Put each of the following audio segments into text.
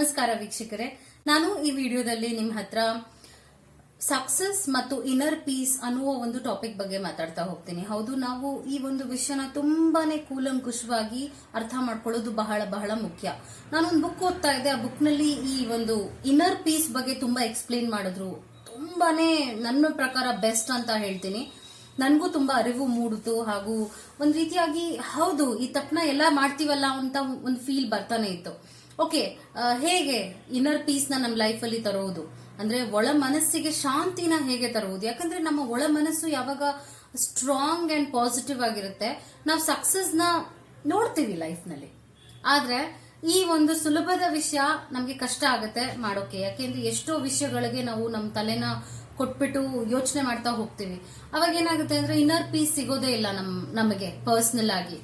ನಮಸ್ಕಾರ ವೀಕ್ಷಕರೇ. ನಾನು ಈ ವಿಡಿಯೋದಲ್ಲಿ ನಿಮ್ಮ ಹತ್ರ ಸಕ್ಸಸ್ ಮತ್ತು ಇನ್ನರ್ ಪೀಸ್ ಅನ್ನುವ ಒಂದು ಟಾಪಿಕ್ ಬಗ್ಗೆ ಮಾತಾಡ್ತಾ ಹೋಗ್ತೀನಿ. ಹೌದು, ನಾವು ಈ ಒಂದು ವಿಷಯನ ತುಂಬಾನೇ ಕೂಲಂಕುಷವಾಗಿ ಅರ್ಥ ಮಾಡ್ಕೊಳ್ಳೋದು ಬಹಳ ಬಹಳ ಮುಖ್ಯ. ನಾನೊಂದು ಬುಕ್ ಓದ್ತಾ ಇದ್ದೆ. ಆ ಬುಕ್ನಲ್ಲಿ ಈ ಒಂದು ಇನ್ನರ್ ಪೀಸ್ ಬಗ್ಗೆ ತುಂಬಾ ಎಕ್ಸ್ಪ್ಲೇನ್ ಮಾಡಿದ್ರು. ತುಂಬಾನೇ ನನ್ನ ಪ್ರಕಾರ ಬೆಸ್ಟ್ ಅಂತ ಹೇಳ್ತೀನಿ. ನನಗೂ ತುಂಬಾ ಅರಿವು ಮೂಡಿತು. ಹಾಗೂ ಒಂದ್ ರೀತಿಯಾಗಿ, ಹೌದು, ಈ ತಪ್ಪನ ಎಲ್ಲ ಮಾಡ್ತೀವಲ್ಲ ಅಂತ ಒಂದು ಫೀಲ್ ಬರ್ತಾನೆ ಇತ್ತು. ಓಕೆ ಹೇಗೆ ಇನ್ನರ್ ಪೀಸ್ನ ನಮ್ಮ ಲೈಫ್ ಅಲ್ಲಿ ತರೋದು? ಅಂದ್ರೆ ಒಳ ಮನಸ್ಸಿಗೆ ಶಾಂತಿನ ಹೇಗೆ ತರುವುದು ಯಾಕಂದ್ರೆ ನಮ್ಮ ಒಳ ಮನಸ್ಸು ಯಾವಾಗ ಸ್ಟ್ರಾಂಗ್ ಅಂಡ್ ಪಾಸಿಟಿವ್ ಆಗಿರುತ್ತೆ, ನಾವು ಸಕ್ಸಸ್ನ ನೋಡ್ತೀವಿ ಲೈಫ್ನಲ್ಲಿ. ಆದ್ರೆ ಈ ಒಂದು ಸುಲಭದ ವಿಷಯ ನಮಗೆ ಕಷ್ಟ ಆಗುತ್ತೆ ಮಾಡೋಕೆ. ಯಾಕೆಂದ್ರೆ ಎಷ್ಟೋ ವಿಷಯಗಳಿಗೆ ನಾವು ನಮ್ಮ ತಲೆನ ಕೊಟ್ಬಿಟ್ಟು ಯೋಚನೆ ಮಾಡ್ತಾ ಹೋಗ್ತೀವಿ. ಅವಾಗ ಏನಾಗುತ್ತೆ ಅಂದ್ರೆ ಇನ್ನರ್ ಪೀಸ್ ಸಿಗೋದೇ ಇಲ್ಲ ನಮ್, ನಮಗೆ ಪರ್ಸನಲ್ ಆಗಿ.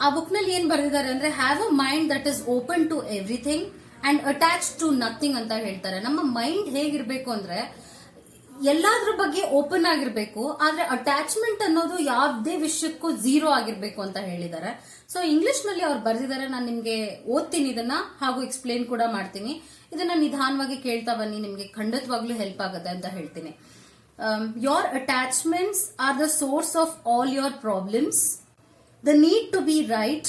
ಆ ಬುಕ್ನಲ್ಲಿ ಏನ್ ಬರೆದಿದ್ದಾರೆ ಅಂದ್ರೆ have a mind that is open to everything and attach to nothing ಅಂತ ಹೇಳ್ತಾರೆ. ನಮ್ಮ ಮೈಂಡ್ ಹೇಗಿರ್ಬೇಕು ಅಂದ್ರೆ, ಎಲ್ಲಾದ್ರ ಬಗ್ಗೆ ಓಪನ್ ಆಗಿರ್ಬೇಕು, ಆದ್ರೆ ಅಟ್ಯಾಚ್ಮೆಂಟ್ ಅನ್ನೋದು ಯಾವುದೇ ವಿಷಯಕ್ಕೂ ಝೀರೋ ಆಗಿರ್ಬೇಕು ಅಂತ ಹೇಳಿದ್ದಾರೆ. ಸೊ ಇಂಗ್ಲಿಷ್ನಲ್ಲಿ ಅವ್ರು ಬರೆದಿದ್ದಾರೆ. ನಾನು ನಿಮ್ಗೆ ಓದ್ತೀನಿ ಇದನ್ನ, ಹಾಗೂ ಎಕ್ಸ್ಪ್ಲೇನ್ ಕೂಡ ಮಾಡ್ತೀನಿ. ಇದನ್ನ ನಿಧಾನವಾಗಿ ಕೇಳ್ತಾ ಬನ್ನಿ, ನಿಮ್ಗೆ ಖಂಡಿತವಾಗ್ಲೂ ಹೆಲ್ಪ್ ಆಗುತ್ತೆ ಅಂತ ಹೇಳ್ತೀನಿ. Your attachments are the source of all your problems the need to be right,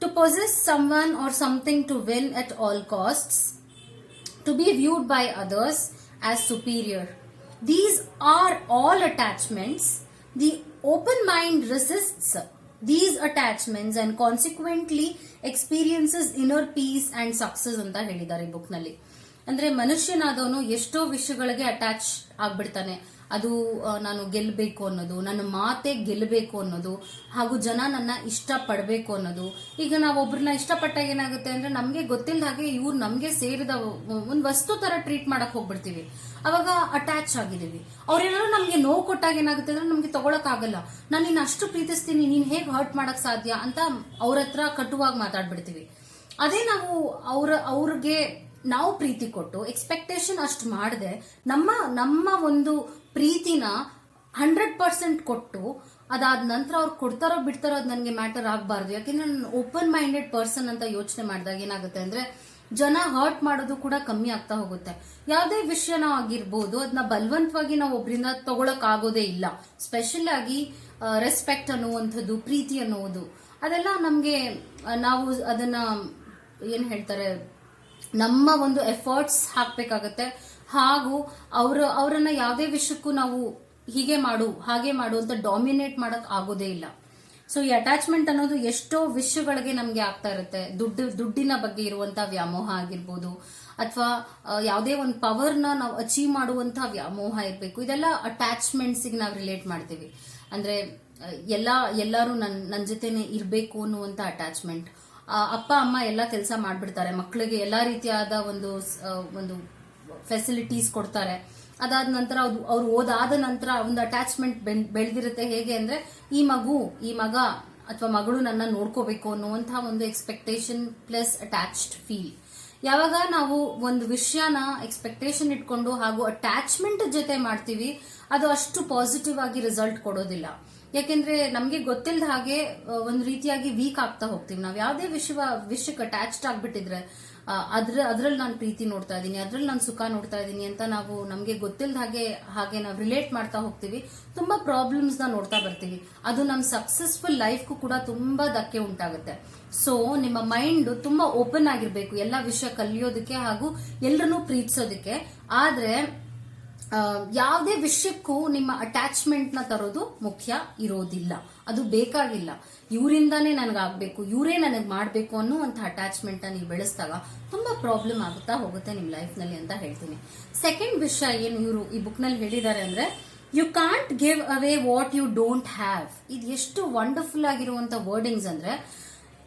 to possess someone or something to win at all costs, to be viewed by others as superior. These are all attachments. The open mind resists these attachments and consequently experiences inner peace and success ಅಂತ ಹೇಳಿದ್ದಾರೆ ಬುಕ್ನಲ್ಲಿ ಅಂದ್ರೆ ಮನುಷ್ಯನಾದವನು ಎಷ್ಟೋ ವಿಷಯಗಳಿಗೆ attach ಆಗ್ಬಿಡ್ತಾನೆ ಅದು ನಾನು ಗೆಲ್ಲಬೇಕು ಅನ್ನೋದು, ನನ್ನ ಮಾತೆ ಗೆಲ್ಲಬೇಕು ಅನ್ನೋದು, ಹಾಗೂ ಜನ ನನ್ನ ಇಷ್ಟಪಡಬೇಕು ಅನ್ನೋದು. ಈಗ ನಾವು ಒಬ್ರನ್ನ ಇಷ್ಟಪಟ್ಟಾಗ ಏನಾಗುತ್ತೆ ಅಂದ್ರೆ, ನಮ್ಗೆ ಗೊತ್ತಿಲ್ಲದ ಹಾಗೆ ಇವ್ರು ನಮ್ಗೆ ಸೇರಿದ ಒಂದು ವಸ್ತು ತರ ಟ್ರೀಟ್ ಮಾಡಕ್ ಹೋಗ್ಬಿಡ್ತೀವಿ. ಅವಾಗ ಅಟ್ಯಾಚ್ ಆಗಿದೀವಿ ಅವ್ರೇನಾದ್ರು ನಮ್ಗೆ ನೋವು ಕೊಟ್ಟಾಗ ಏನಾಗುತ್ತೆ ಅಂದ್ರೆ, ನಮ್ಗೆ ಆಗಲ್ಲ ನಾನು ನಿನ್ನ ಅಷ್ಟು ಪ್ರೀತಿಸ್ತೀನಿ, ನೀನ್ ಹೇಗ್ ಹರ್ಟ್ ಮಾಡಕ್ ಸಾಧ್ಯ ಅಂತ ಅವ್ರ ಹತ್ರ ಕಟುವಾಗಿ ಮಾತಾಡ್ಬಿಡ್ತೀವಿ. ಅದೇ ನಾವು ಅವ್ರ, ಅವ್ರಿಗೆ ನಾವು ಪ್ರೀತಿ ಕೊಟ್ಟು ಎಕ್ಸ್ಪೆಕ್ಟೇಷನ್ ಅಷ್ಟು ಮಾಡದೆ, ನಮ್ಮ ನಮ್ಮ ಒಂದು ಪ್ರೀತಿನ ಹಂಡ್ರೆಡ್ ಪರ್ಸೆಂಟ್ ಕೊಟ್ಟು ಅದಾದ ನಂತರ ಅವ್ರು ಕೊಡ್ತಾರೋ ಬಿಡ್ತಾರೋ ಅದು ನನಗೆ ಮ್ಯಾಟರ್ ಆಗಬಾರ್ದು. ಯಾಕೆಂದ್ರೆ ನಾನು ಓಪನ್ ಮೈಂಡೆಡ್ ಪರ್ಸನ್ ಅಂತ ಯೋಚನೆ ಮಾಡಿದಾಗ ಏನಾಗುತ್ತೆ ಅಂದ್ರೆ ಜನ ಹರ್ಟ್ ಮಾಡೋದು ಕೂಡ ಕಮ್ಮಿ ಆಗ್ತಾ ಹೋಗುತ್ತೆ. ಯಾವುದೇ ವಿಷಯನ ಆಗಿರ್ಬೋದು ಅದನ್ನ ಬಲವಂತವಾಗಿ ನಾವು ಒಬ್ರಿಂದ ತಗೊಳಕ್ ಆಗೋದೇ ಇಲ್ಲ. ಸ್ಪೆಷಲ್ ಆಗಿ ರೆಸ್ಪೆಕ್ಟ್ ಅನ್ನುವಂಥದ್ದು, ಪ್ರೀತಿ ಅನ್ನುವುದು. ಅದೆಲ್ಲ ನಮಗೆ ನಾವು ಅದನ್ನ, ಏನ್ ಹೇಳ್ತಾರೆ, ನಮ್ಮ ಒಂದು ಎಫರ್ಟ್ಸ್ ಹಾಕ್ಬೇಕಾಗತ್ತೆ. ಹಾಗೂ ಅವರ, ಅವರನ್ನ ಯಾವುದೇ ವಿಷಯಕ್ಕೂ ನಾವು ಹೀಗೆ ಮಾಡು, ಹಾಗೆ ಮಾಡು ಅಂತ ಡಾಮಿನೇಟ್ ಮಾಡಕ್ ಆಗೋದೇ ಇಲ್ಲ. ಸೊ ಈ ಅಟ್ಯಾಚ್ಮೆಂಟ್ ಅನ್ನೋದು ಎಷ್ಟೋ ವಿಷಯಗಳಿಗೆ ನಮ್ಗೆ ಆಗ್ತಾ ಇರುತ್ತೆ. ದುಡ್ಡು, ದುಡ್ಡಿನ ಬಗ್ಗೆ ಇರುವಂತಹ ವ್ಯಾಮೋಹ ಆಗಿರ್ಬೋದು, ಅಥವಾ ಯಾವುದೇ ಒಂದು ಪವರ್ನ ನಾವು ಅಚೀವ್ ಮಾಡುವಂತಹ ವ್ಯಾಮೋಹ ಇರಬೇಕು. ಇದೆಲ್ಲ ಅಟ್ಯಾಚ್ಮೆಂಟ್ಸಿಗೆ ನಾವು ರಿಲೇಟ್ ಮಾಡ್ತೀವಿ. ಅಂದ್ರೆ, ಎಲ್ಲ, ಎಲ್ಲರೂ ನನ್ ನನ್ನ ಜೊತೆನೆ ಇರಬೇಕು ಅನ್ನುವಂತ ಅಟ್ಯಾಚ್ಮೆಂಟ್ ಅಪ್ಪ, ಅಮ್ಮ ಎಲ್ಲ ಕೆಲಸ ಮಾಡ್ಬಿಡ್ತಾರೆ. ಮಕ್ಕಳಿಗೆ ಎಲ್ಲಾ ರೀತಿಯಾದ ಒಂದು ಒಂದು ಫೆಸಿಲಿಟೀಸ್ ಕೊಡ್ತಾರೆ. ಅದಾದ ನಂತರ ಅವ್ರು ಅವ್ರು ಓದಾದ ನಂತರ ಒಂದು ಅಟ್ಯಾಚ್ಮೆಂಟ್ ಬೆಳೆದಿರುತ್ತೆ ಹೇಗೆ ಅಂದ್ರೆ, ಈ ಮಗು, ಈ ಮಗ ಅಥವಾ ಮಗಳು ನನ್ನ ನೋಡ್ಕೋಬೇಕು ಅನ್ನುವಂತಹ ಒಂದು ಎಕ್ಸ್ಪೆಕ್ಟೇಷನ್ ಪ್ಲಸ್ ಅಟ್ಯಾಚ್ಡ್ ಫೀಲ್ ಯಾವಾಗ ನಾವು ಒಂದು ವಿಷಯನ ಎಕ್ಸ್ಪೆಕ್ಟೇಷನ್ ಇಟ್ಕೊಂಡು ಹಾಗೂ ಅಟ್ಯಾಚ್ಮೆಂಟ್ ಜೊತೆ ಮಾಡ್ತೀವಿ, ಅದು ಅಷ್ಟು ಪಾಸಿಟಿವ್ ಆಗಿ ರಿಸಲ್ಟ್ ಕೊಡೋದಿಲ್ಲ. ಯಾಕೆಂದ್ರೆ ನಮ್ಗೆ ಗೊತ್ತಿಲ್ಲದ ಹಾಗೆ ಒಂದು ರೀತಿಯಾಗಿ ವೀಕ್ ಆಗ್ತಾ ಹೋಗ್ತೀವಿ. ನಾವು ಯಾವುದೇ ವಿಷಯ ವಿಷಯಕ್ಕೆ ಅಟ್ಯಾಚ್ಡ್ ಆಗ್ಬಿಟ್ಟಿದ್ರೆ ಅದ್ರ ಅದ್ರಲ್ಲಿ ನಾನು ಪ್ರೀತಿ ನೋಡ್ತಾ ಇದ್ದೀನಿ ಅದ್ರಲ್ಲಿ ನಾನು ಸುಖ ನೋಡ್ತಾ ಇದ್ದೀನಿ ಅಂತ ನಾವು ನಮ್ಗೆ ಗೊತ್ತಿಲ್ಲದ ಹಾಗೆ ಹಾಗೆ ನಾವು ರಿಲೇಟ್ ಮಾಡ್ತಾ ಹೋಗ್ತೀವಿ. ತುಂಬಾ ಪ್ರಾಬ್ಲಮ್ಸ್ನ ನೋಡ್ತಾ ಬರ್ತೀವಿ. ಅದು ನಮ್ ಸಕ್ಸಸ್ಫುಲ್ ಲೈಫ್ಗೂ ಕೂಡ ತುಂಬಾ ಧಕ್ಕೆ ಉಂಟಾಗುತ್ತೆ. ಸೊ ನಿಮ್ಮ ಮೈಂಡ್ ತುಂಬಾ ಓಪನ್ ಆಗಿರ್ಬೇಕು, ಎಲ್ಲ ವಿಷಯ ಕಲಿಯೋದಕ್ಕೆ ಹಾಗೂ ಎಲ್ಲರನ್ನೂ ಪ್ರೀತಿಸೋದಕ್ಕೆ. ಆದ್ರೆ ಯಾವುದೇ ವಿಷಯಕ್ಕೂ ನಿಮ್ಮ ಅಟ್ಯಾಚ್ಮೆಂಟ್ನ ತರೋದು ಮುಖ್ಯ ಇರೋದಿಲ್ಲ. ಅದು ಬೇಕಾಗಿಲ್ಲ. ಇವರಿಂದಾನೇ ನನಗಾಗಬೇಕು, ಇವರೇ ನನಗೆ ಮಾಡಬೇಕು ಅನ್ನುವಂಥ ಅಟ್ಯಾಚ್ಮೆಂಟ್ ನೀವು ಬೆಳೆಸಿದಾಗ ತುಂಬಾ ಪ್ರಾಬ್ಲಮ್ ಆಗುತ್ತಾ ಹೋಗುತ್ತೆ ನಿಮ್ಮ ಲೈಫ್ನಲ್ಲಿ ಅಂತ ಹೇಳ್ತೀನಿ. ಸೆಕೆಂಡ್ ವಿಷಯ ಏನು ಇವರು ಈ ಬುಕ್ನಲ್ಲಿ ಹೇಳಿದ್ದಾರೆ ಅಂದ್ರೆ you can't give away what you don't have ಇದು ಎಷ್ಟು ವಂಡರ್ಫುಲ್ ಆಗಿರುವಂತ ವರ್ಡಿಂಗ್ಸ್ ಅಂದ್ರೆ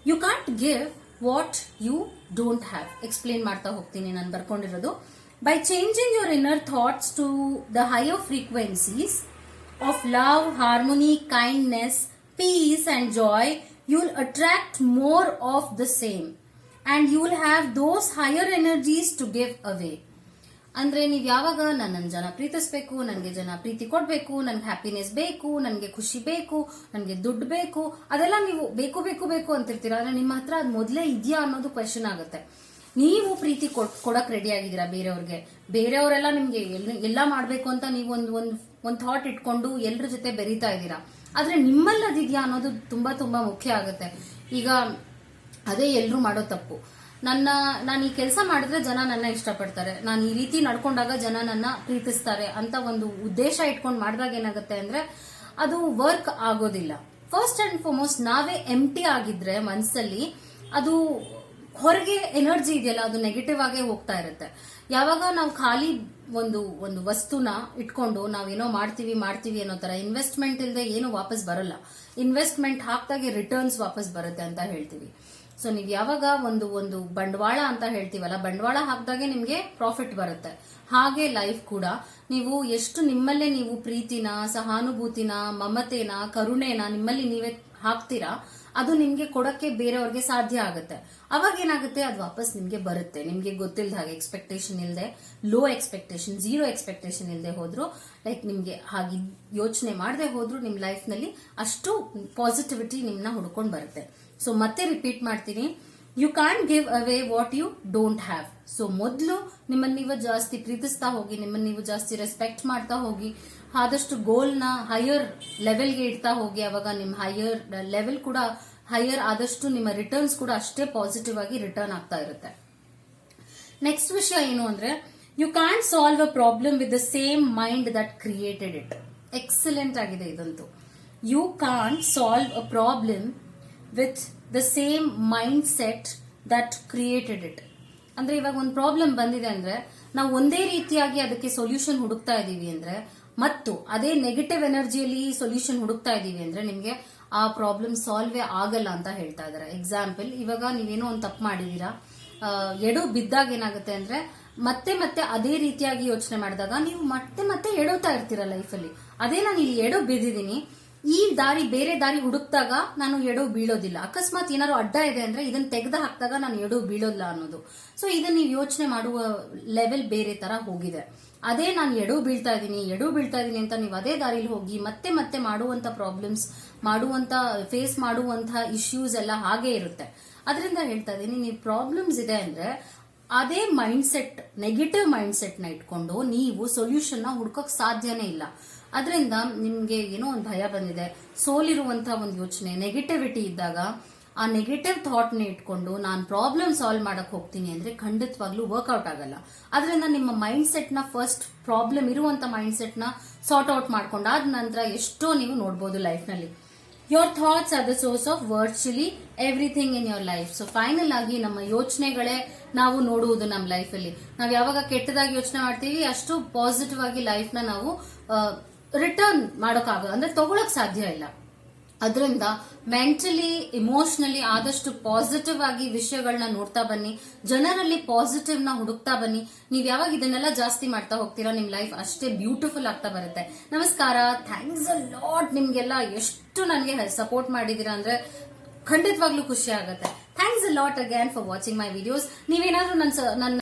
you can't give what you don't have explain ಮಾಡ್ತಾ ಹೋಗ್ತೀನಿ ನಾನು ಬರ್ಕೊಂಡಿರೋದು. By changing your inner thoughts to the higher frequencies of love harmony kindness peace and joy you will attract more of the same and you will have those higher energies to give away ಅಂದ್ರೆ ನೀವ್ ಯಾವಾಗ ನನ್ನ ಜನ ಪ್ರೀತಿಸ್ಬೇಕು, ನನಗೆ ಜನ ಪ್ರೀತಿ ಕೊಡ್ಬೇಕು, ನನ್ಗೆ happiness ಬೇಕು, ನನಗೆ ಖುಷಿ ಬೇಕು, ನನಗೆ ದುಡ್ಡು ಬೇಕು, ಅದೆಲ್ಲ ನೀವು ಬೇಕು ಬೇಕು ಬೇಕು ಅಂತಿರ್ತೀರ. ಆದ್ರೆ ನಿಮ್ಮ ಹತ್ರ ಅದು ಮೊದಲೇ ಇದೆಯಾ ಅನ್ನೋದು ಕ್ವೆಶನ್ ಆಗುತ್ತೆ. ನೀವು ಪ್ರೀತಿ ಕೊಡ್- ಕೊಡಕ್ ರೆಡಿ ಆಗಿದ್ದೀರಾ ಬೇರೆಯವ್ರಿಗೆ? ಬೇರೆಯವರೆಲ್ಲ ನಿಮ್ಗೆ ಎಲ್- ಎಲ್ಲ ಮಾಡ್ಬೇಕು ಅಂತ ನೀವು ಒಂದು ಒಂದು ಒಂದು ಥಾಟ್ ಇಟ್ಕೊಂಡು ಎಲ್ಲರ ಜೊತೆ ಬೆರೀತಾ ಇದ್ದೀರಾ? ಆದ್ರೆ ನಿಮ್ಮಲ್ಲಿ ಅದಿದ್ಯಾ ಅನ್ನೋದು ತುಂಬಾ ತುಂಬಾ ಮುಖ್ಯ ಆಗುತ್ತೆ. ಈಗ ಅದೇ ಎಲ್ಲರೂ ಮಾಡೋ ತಪ್ಪು. ನನ್ನ, ನಾನು ಈ ಕೆಲಸ ಮಾಡಿದ್ರೆ ಜನ ನನ್ನ ಇಷ್ಟಪಡ್ತಾರೆ. ನಾನು ಈ ರೀತಿ ನಡ್ಕೊಂಡಾಗ ಜನ ನನ್ನ ಪ್ರೀತಿಸ್ತಾರೆ ಅಂತ ಒಂದು ಉದ್ದೇಶ ಇಟ್ಕೊಂಡು ಮಾಡಿದಾಗ ಏನಾಗುತ್ತೆ ಅಂದ್ರೆ ಅದು ವರ್ಕ್ ಆಗೋದಿಲ್ಲ. ಫಸ್ಟ್ ಅಂಡ್ ಫಾರ್ಮೋಸ್ಟ್ ನಾವೇ ಎಂಟಿ ಆಗಿದ್ರೆ ಮನಸ್ಸಲ್ಲಿ ಅದು ಹೊರಗೆ ಎನರ್ಜಿ ಇದೆಯಲ್ಲ, ಅದು ನೆಗೆಟಿವ್ ಆಗೇ ಹೋಗ್ತಾ ಇರುತ್ತೆ. ಯಾವಾಗ ನಾವು ಖಾಲಿ ಒಂದು ಒಂದು ವಸ್ತುನ ಇಟ್ಕೊಂಡು ನಾವೇನೋ ಮಾಡ್ತೀವಿ ಮಾಡ್ತೀವಿ ಅನ್ನೋ ತರ ಇನ್ವೆಸ್ಟ್ಮೆಂಟ್ ಇಲ್ಲದೆ ಏನು ವಾಪಸ್ ಬರಲ್ಲ. ಇನ್ವೆಸ್ಟ್ಮೆಂಟ್ ಹಾಕ್ದಾಗೆ ರಿಟರ್ನ್ಸ್ ವಾಪಸ್ ಬರುತ್ತೆ ಅಂತ ಹೇಳ್ತೀವಿ. ಸೊ ನೀವು ಯಾವಾಗ ಒಂದು ಒಂದು ಬಂಡವಾಳ ಅಂತ ಹೇಳ್ತೀವಲ್ಲ, ಬಂಡವಾಳ ಹಾಕಿದಾಗೆ ನಿಮಗೆ ಪ್ರಾಫಿಟ್ ಬರುತ್ತೆ. ಹಾಗೆ ಲೈಫ್ ಕೂಡ. ನೀವು ಎಷ್ಟು ನಿಮ್ಮಲ್ಲೇ ನೀವು ಪ್ರೀತಿನ, ಸಹಾನುಭೂತಿನ, ಮಮತೆನ, ಕರುಣೆನ ನಿಮ್ಮಲ್ಲಿ ನೀವೇ ಹಾಕ್ತೀರಾ ಅದು ನಿಮ್ಗೆ ಕೊಡಕ್ಕೆ ಬೇರೆಯವ್ರಿಗೆ ಸಾಧ್ಯ ಆಗುತ್ತೆ. ಅವಾಗ ಏನಾಗುತ್ತೆ? ಅದು ವಾಪಸ್ ನಿಮ್ಗೆ ಬರುತ್ತೆ. ನಿಮ್ಗೆ ಗೊತ್ತಿಲ್ಲದ ಹಾಗೆ ಎಕ್ಸ್ಪೆಕ್ಟೇಷನ್ ಇಲ್ಲದೆ ಲೋ ಎಕ್ಸ್ಪೆಕ್ಟೇಷನ್ ಜೀರೋ ಎಕ್ಸ್ಪೆಕ್ಟೇಷನ್ ಇಲ್ಲದೆ ಹೋದ್ರು ಲೈಕ್ ನಿಮ್ಗೆ ಹಾಗೆ ಯೋಚನೆ ಮಾಡದೆ ಹೋದ್ರು, ನಿಮ್ ಲೈಫ್ನಲ್ಲಿ ಅಷ್ಟು ಪಾಸಿಟಿವಿಟಿ ನಿಮ್ನ ಹುಡ್ಕೊಂಡು ಬರುತ್ತೆ. ಸೊ ಮತ್ತೆ ರಿಪೀಟ್ ಮಾಡ್ತೀನಿ. You can give away what you don't have so ಮೊದಲು ನಿಮ್ಮನ್ನ ನೀವು ಜಾಸ್ತಿ ಪ್ರೀತಿಸ್ತಾ ಹೋಗಿ, ನಿಮ್ಮನ್ನ ನೀವು ಜಾಸ್ತಿ ರೆಸ್ಪೆಕ್ಟ್ ಮಾಡ್ತಾ ಹೋಗಿ ಆದಷ್ಟು ಗೋಲ್ನ ಹೈಯರ್ ಲೆವೆಲ್ಗೆ ಇಡ್ತಾ ಹೋಗಿ ಅವಾಗ ನಿಮ್ಮ ಹೈಯರ್ ಲೆವೆಲ್ ಕೂಡ ಹೈಯರ್ ಆದಷ್ಟು ನಿಮ್ಮ ರಿಟರ್ನ್ಸ್ ಕೂಡ ಅಷ್ಟೇ ಪಾಸಿಟಿವ್ ಆಗಿ ರಿಟರ್ನ್ ಆಗ್ತಾ ಇರುತ್ತೆ. ನೆಕ್ಸ್ಟ್ ವಿಷಯ ಏನು ಅಂದ್ರೆ you can solve a problem with the same mind that created it excellent ಆಗಿದೆ ಇದಂತೂ. You can solve a problem with the same mind set that created it ಅಂದ್ರೆ ಇವಾಗ ಒಂದು ಪ್ರಾಬ್ಲಮ್ ಬಂದಿದೆ ಅಂದ್ರೆ, ನಾವು ಒಂದೇ ರೀತಿಯಾಗಿ ಅದಕ್ಕೆ ಸೊಲ್ಯೂಷನ್ ಹುಡುಕ್ತಾ ಇದೀವಿ ಅಂದ್ರೆ ಮತ್ತು ಅದೇ ನೆಗೆಟಿವ್ ಎನರ್ಜಿಯಲ್ಲಿ ಸೊಲ್ಯೂಷನ್ ಹುಡುಕ್ತಾ ಇದ್ದೀವಿ ಅಂದ್ರೆ ನಿಮಗೆ ಆ ಪ್ರಾಬ್ಲಮ್ ಸಾಲ್ವೇ ಆಗಲ್ಲ ಅಂತ ಹೇಳ್ತಾ ಇದಾರೆ ಎಕ್ಸಾಂಪಲ್ ಇವಾಗ ನೀವೇನೋ ಒಂದು ತಪ್ಪು ಮಾಡಿದೀರಾ ಎಡೋ ಎಡು ಬಿದ್ದಾಗ ಏನಾಗುತ್ತೆ ಅಂದ್ರೆ ಮತ್ತೆ ಮತ್ತೆ ಅದೇ ರೀತಿಯಾಗಿ ಯೋಚನೆ ಮಾಡಿದಾಗ ನೀವು ಮತ್ತೆ ಮತ್ತೆ ಎಡೋತಾ ಇರ್ತೀರ ಲೈಫಲ್ಲಿ ಅದೇ ನಾನು ಇಲ್ಲಿ ಎಡೋ ಬಿದ್ದಿದ್ದೀನಿ. ಈ ದಾರಿ ಬೇರೆ ದಾರಿ ಹುಡುಕ್ದಾಗ ನಾನು ಎಡೋ ಬೀಳೋದಿಲ್ಲ. ಅಕಸ್ಮಾತ್ ಏನಾದ್ರು ಅಡ್ಡ ಇದೆ ಅಂದ್ರೆ ಇದನ್ನ ತೆಗೆದು ಹಾಕಿದಾಗ ನಾನು ಎಡೋ ಬೀಳೋದಿಲ್ಲ ಅನ್ನೋದು. ಸೊ ಇದನ್ನ ನೀವು ಯೋಚನೆ ಮಾಡುವ ಲೆವೆಲ್ ಬೇರೆ ತರ ಹೋಗಿದೆ. ಅದೇ ನಾನು ಎಡು ಬೀಳ್ತಾ ಇದ್ದೀನಿ, ಎಡು ಬೀಳ್ತಾ ಇದ್ದೀನಿ ಅಂತ ನೀವು ಅದೇ ದಾರಿಲಿ ಹೋಗಿ ಮತ್ತೆ ಮತ್ತೆ ಮಾಡುವಂತ ಪ್ರಾಬ್ಲಮ್ಸ್ ಮಾಡುವಂತ ಫೇಸ್ ಮಾಡುವಂಥ ಇಶ್ಯೂಸ್ ಎಲ್ಲ ಹಾಗೆ ಇರುತ್ತೆ. ಅದರಿಂದ ಹೇಳ್ತಾ ಇದ್ದೀನಿ ನೀವು ಪ್ರಾಬ್ಲಮ್ಸ್ ಇದೆ ಅಂದ್ರೆ ಅದೇ ಮೈಂಡ್ ಸೆಟ್ ನೆಗೆಟಿವ್ ಮೈಂಡ್ ಸೆಟ್ನ ಇಟ್ಕೊಂಡು ನೀವು ಸೊಲ್ಯೂಷನ್ನ ಹುಡ್ಕೋಕ್ ಸಾಧ್ಯನೇ ಇಲ್ಲ. ಅದರಿಂದ ನಿಮಗೆ ಏನೋ ಒಂದು ಭಯ ಬಂದಿದೆ. ಸೋಲಿರುವಂಥ ಒಂದು ಯೋಚನೆ ನೆಗೆಟಿವಿಟಿ ಇದ್ದಾಗ ಆ ನೆಗೆಟಿವ್ ಥಾಟ್ನ ಇಟ್ಕೊಂಡು ನಾನು ಪ್ರಾಬ್ಲಮ್ ಸಾಲ್ವ್ ಮಾಡಕ್ಕೆ ಹೋಗ್ತೀನಿ ಅಂದ್ರೆ ಖಂಡಿತವಾಗ್ಲೂ ವರ್ಕೌಟ್ ಆಗಲ್ಲ. ಅದರಿಂದ ನಿಮ್ಮ ಮೈಂಡ್ ಸೆಟ್ನ ಫಸ್ಟ್ ಪ್ರಾಬ್ಲಮ್ ಇರುವಂತ ಮೈಂಡ್ ಸೆಟ್ನ ಸಾರ್ಟ್ ಔಟ್ ಮಾಡ್ಕೊಂಡು ಆದ ನಂತರ ಎಷ್ಟೋ ನೀವು ನೋಡ್ಬೋದು ಲೈಫ್ನಲ್ಲಿ. Your thoughts are the source of virtually everything in your life so final ಆಗಿ ನಮ್ಮ ಯೋಚನೆಗಳೇ ನಾವು ನೋಡುವುದು ನಮ್ಮ ಲೈಫಲ್ಲಿ ನಾವು ಯಾವಾಗ ಕೆಟ್ಟದಾಗಿ ಯೋಚನೆ ಮಾಡ್ತೀವಿ, ಅಷ್ಟು ಪಾಸಿಟಿವ್ ಆಗಿ ಲೈಫ್ನ ನಾವು ರಿಟರ್ನ್ ಮಾಡೋಕ್ಕಾಗ ಅಂದ್ರೆ ತಗೊಳಕ್ ಸಾಧ್ಯ ಇಲ್ಲ. ಅದರಿಂದ ಮೆಂಟಲಿ, ಇಮೋಷನಲಿ ಆದಷ್ಟು ಪಾಸಿಟಿವ್ ಆಗಿ ವಿಷಯಗಳನ್ನ ನೋಡ್ತಾ ಬನ್ನಿ. ಜನರಲ್ಲಿ ಪಾಸಿಟಿವ್ನ ಹುಡುಕ್ತಾ ಬನ್ನಿ. ನೀವ್ ಯಾವಾಗ ಇದನ್ನೆಲ್ಲ ಜಾಸ್ತಿ ಮಾಡ್ತಾ ಹೋಗ್ತೀರಾ ನಿಮ್ ಲೈಫ್ ಅಷ್ಟೇ ಬ್ಯೂಟಿಫುಲ್ ಆಗ್ತಾ ಬರುತ್ತೆ. ನಮಸ್ಕಾರ. ಥ್ಯಾಂಕ್ಸ್ ಅ ಲಾಟ್ ನಿಮ್ಗೆಲ್ಲ ಎಷ್ಟು ನನಗೆ ಸಪೋರ್ಟ್ ಮಾಡಿದೀರಾ ಅಂದ್ರೆ ಖಂಡಿತವಾಗ್ಲೂ ಖುಷಿ ಆಗುತ್ತೆ. Thanks a lot again for watching my videos ನೀವೇನಾದ್ರೂ ನನ್ನ ನನ್ನ